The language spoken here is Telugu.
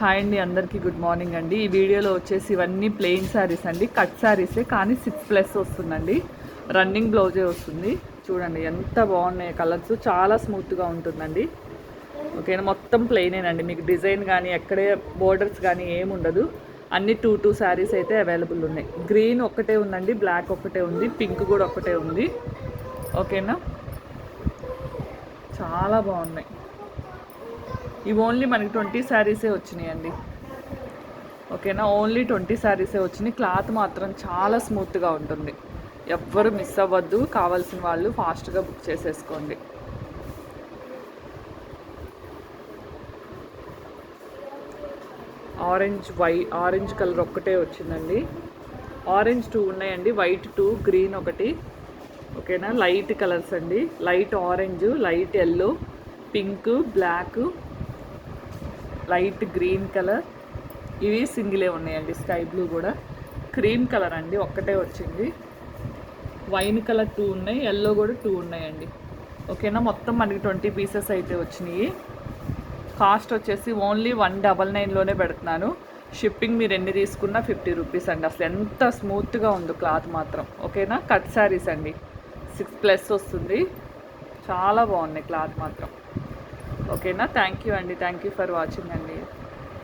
హాయ్ అండి అందరికీ గుడ్ మార్నింగ్ అండి. ఈ వీడియోలో వచ్చేసి ఇవన్నీ ప్లెయిన్ శారీస్ అండి. కట్ శారీసే కానీ సిక్స్ ప్లస్ వస్తుందండి. రన్నింగ్ బ్లౌజే వస్తుంది. చూడండి ఎంత బాగున్నాయి కలర్స్. చాలా స్మూత్గా ఉంటుందండి. ఓకేనా మొత్తం ప్లెయినేనండి మీకు డిజైన్ కానీ ఎక్కడే బోర్డర్స్ కానీ ఏమి ఉండదు. అన్ని టూ టూ శారీస్ అయితే అవైలబుల్ ఉన్నాయి. గ్రీన్ ఒక్కటే ఉందండి బ్లాక్ ఒక్కటే ఉంది పింక్ కూడా ఒక్కటే ఉంది. ఓకేనా చాలా బాగున్నాయి. ఇవి ఓన్లీ మనకి ట్వంటీ శారీసే వచ్చినాయండి. ఓకేనా? ఓన్లీ ట్వంటీ శారీసే వచ్చినాయి. క్లాత్ మాత్రం చాలా స్మూత్గా ఉంటుంది. ఎవ్వరు మిస్ అవ్వద్దు. కావాల్సిన వాళ్ళు ఫాస్ట్గా బుక్ చేసేసుకోండి. ఆరెంజ్ వై ఆరెంజ్ కలర్ ఒక్కటే వచ్చిందండి. ఆరెంజ్ టూ ఉన్నాయండి. వైట్ టూ గ్రీన్ ఒకటి. ఓకేనా? లైట్ కలర్స్ అండి. Light orange light yellow pink black light green colour. ఇవి సింగిలే ఉన్నాయండి స్కై బ్లూ కూడా. క్రీమ్ కలర్ అండి ఒక్కటే వచ్చింది. వైన్ కలర్ టూ ఉన్నాయి ఎల్లో కూడా టూ ఉన్నాయండి. ఓకేనా? మొత్తం మనకి ట్వంటీ పీసెస్ అయితే వచ్చినాయి. కాస్ట్ వచ్చేసి ఓన్లీ వన్ డబల్ నైన్లోనే పెడుతున్నాను. షిప్పింగ్ మీరు ఎన్ని తీసుకున్నా ఫిఫ్టీ రూపీస్ అండి. అసలు ఎంత స్మూత్గా ఉందో క్లాత్ మాత్రం. ఓకేనా? కట్ శారీస్ అండి. సిక్స్ ప్లస్ వస్తుంది. చాలా బాగున్నాయి క్లాత్ మాత్రం. ఓకేనా? థ్యాంక్ యూ అండి. థ్యాంక్ యూ ఫర్ వాచింగ్ అండి.